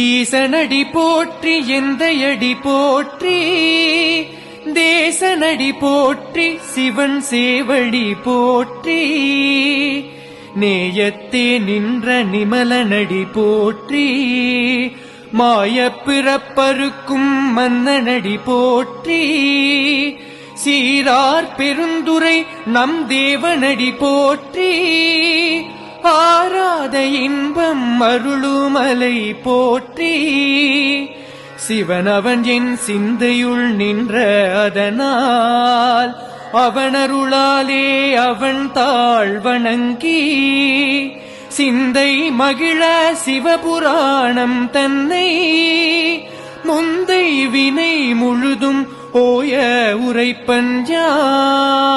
ஈசனடி போற்றி எந்தையடி போற்றி தேசனடி போற்றி சிவன் சேவடி போற்றி நேயத்தே நின்ற நிமலனடி போற்றி மாய பிறப்பருக்கும் மன்னனடி போற்றி சீரார் பெருந்துரை நம் தேவனடி போற்றி. ஆராத இன்பம் அருளுமலை போற்றி. சிவனவன் என் சிந்தையுள் நின்ற அதனால் அவனருளாலே அவன் தாழ் வணங்கி. சிந்தை மகிழ சிவபுராணம் தன்னை முந்தை வினை முழுதும் ஓய உரைப்பஞ்சான்